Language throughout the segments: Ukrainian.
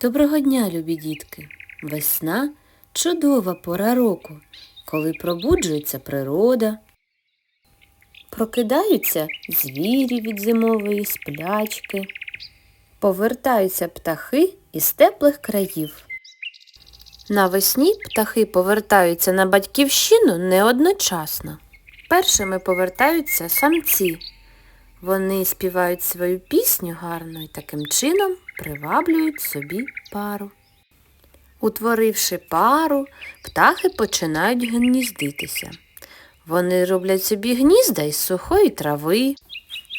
Доброго дня, любі дітки! Весна чудова пора року, коли пробуджується природа, прокидаються звірі від зимової сплячки, повертаються птахи із теплих країв. Навесні птахи повертаються на батьківщину не одночасно. Першими повертаються самці. Вони співають свою пісню гарно і таким чином приваблюють собі пару. Утворивши пару, птахи починають гніздитися. Вони роблять собі гнізда із сухої трави,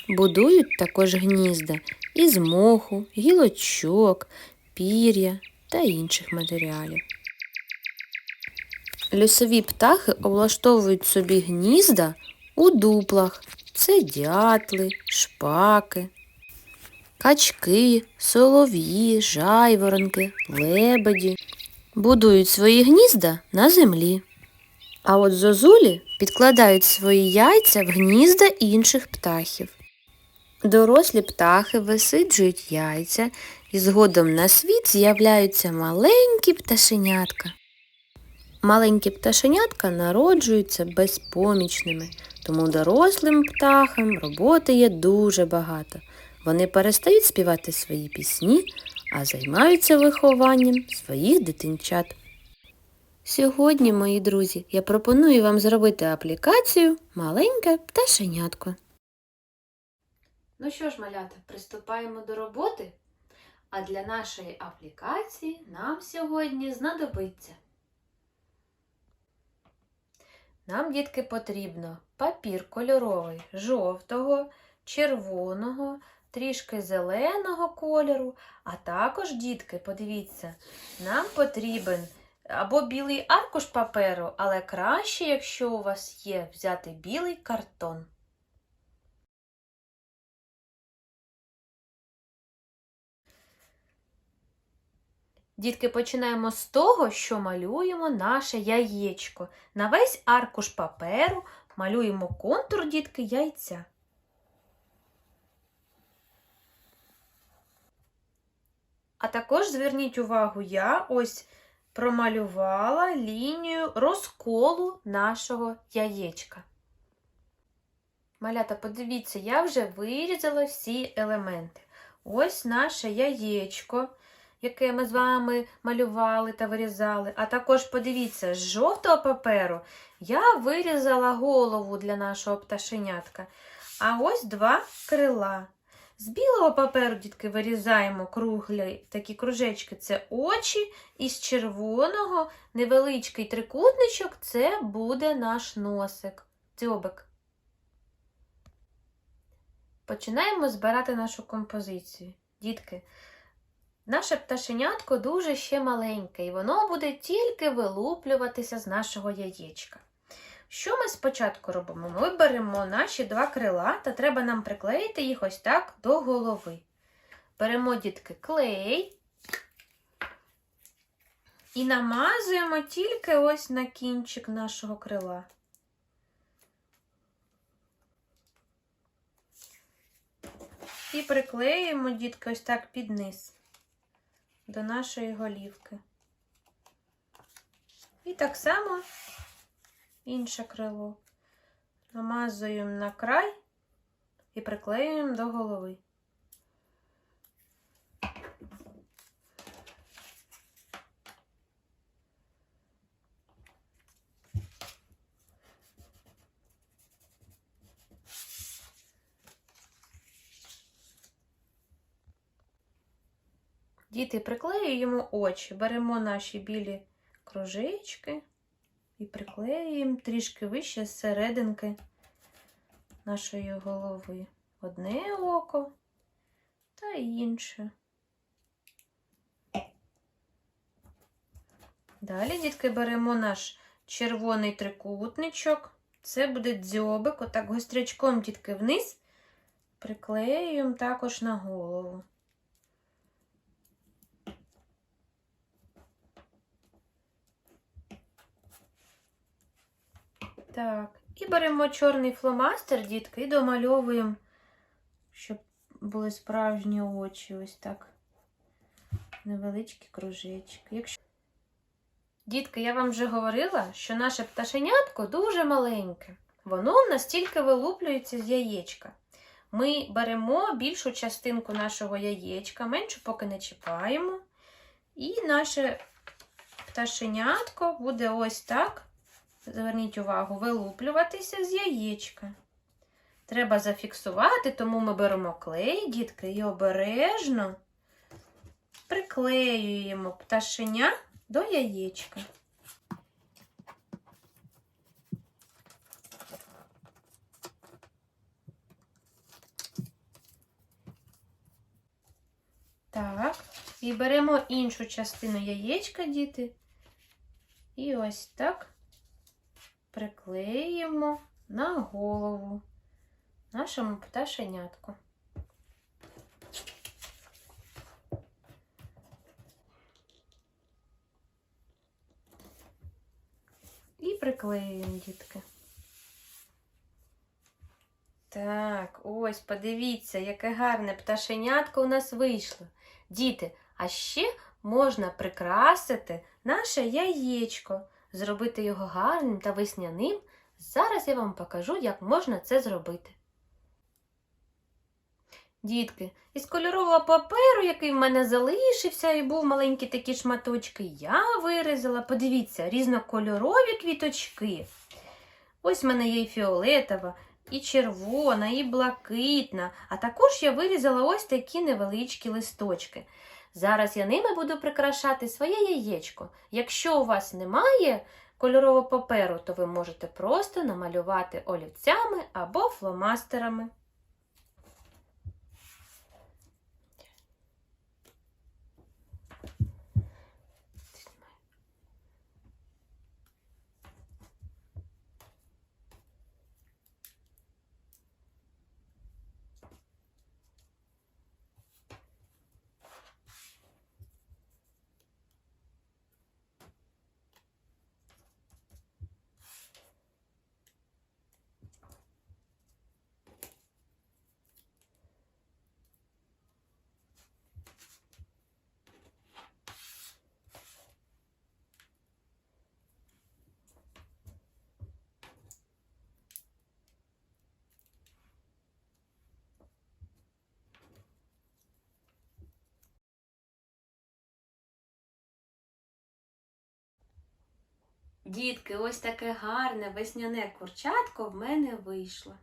будують також гнізда із моху, гілочок, пір'я та інших матеріалів. Лісові птахи облаштовують собі гнізда у дуплах. Це дятли, шпаки, качки, солов'ї, жайворонки, лебеді будують свої гнізда на землі. А от зозулі підкладають свої яйця в гнізда інших птахів. Дорослі птахи висиджують яйця і згодом на світ з'являються маленькі пташенятка. Маленькі пташенятка народжуються безпомічними, тому дорослим птахам роботи є дуже багато. Вони перестають співати свої пісні, а займаються вихованням своїх дитинчат. Сьогодні, мої друзі, я пропоную вам зробити аплікацію Маленьке пташенятко. Ну що ж, малята, приступаємо до роботи. А для нашої аплікації нам сьогодні знадобиться. Нам, дітки, потрібно папір кольоровий жовтого, червоного, трішки зеленого кольору, а також, дітки, подивіться, нам потрібен або білий аркуш паперу, але краще, якщо у вас є, взяти білий картон. Дітки, починаємо з того, що малюємо наше яєчко. На весь аркуш паперу малюємо контур дітки яйця. А також зверніть увагу, я ось промалювала лінію розколу нашого яєчка. Малята, подивіться, я вже вирізала всі елементи. Ось наше яєчко яке ми з вами малювали та вирізали. А також подивіться, з жовтого паперу я вирізала голову для нашого пташенятка. А ось два крила. З білого паперу, дітки, вирізаємо круглі такі кружечки це очі, і з червоного невеличкий трикутничок це буде наш носик, дзьобик. Починаємо збирати нашу композицію. Дітки, Наше пташенятко дуже ще маленьке, і воно буде тільки вилуплюватися з нашого яєчка. Що ми спочатку робимо? Ми беремо наші два крила та треба нам приклеїти їх ось так до голови. Беремо, дітки, клей і намазуємо тільки ось на кінчик нашого крила. І приклеюємо, дітки, ось так під низ до нашої голівки. І так само інше крило. Намазуємо на край і приклеюємо до голови. Діти, приклеюємо очі, беремо наші білі кружечки і приклеюємо трішки вище з серединки нашої голови. Одне око та інше. Далі, дітки, беремо наш червоний трикутничок. Це буде дзьобик, отак гострячком, дітки, вниз, приклеюємо також на голову. Так, і беремо чорний фломастер, дітки, і домальовуємо, щоб були справжні очі. Ось так. невеличкі кружечки. Якщо... Дітки, я вам вже говорила, що наше пташенятко дуже маленьке. Воно настільки вилуплюється з яєчка. Ми беремо більшу частинку нашого яєчка, меншу поки не чіпаємо. І наше пташенятко буде ось так, зверніть увагу, вилуплюватися з яєчка. Треба зафіксувати, тому ми беремо клей, дітки, і обережно приклеюємо пташеня до яєчка. Так, і беремо іншу частину яєчка, діти. І ось так приклеїмо на голову нашому пташенятку. І приклеюємо, дітки. Так, ось, подивіться, яке гарне пташенятко у нас вийшло. Діти, а ще можна прикрасити наше яєчко, зробити його гарним та весняним. Зараз я вам покажу, як можна це зробити. Дітки, із кольорового паперу, який в мене залишився, і був маленькі такі шматочки, я вирізала, подивіться, різнокольорові квіточки. Ось в мене є і фіолетова, і червона, і блакитна, а також я вирізала ось такі невеличкі листочки. Зараз я ними буду прикрашати своє яєчко. Якщо у вас немає кольорового паперу, то ви можете просто намалювати олівцями або фломастерами. Дітки, ось таке гарне весняне курчатко в мене вийшло.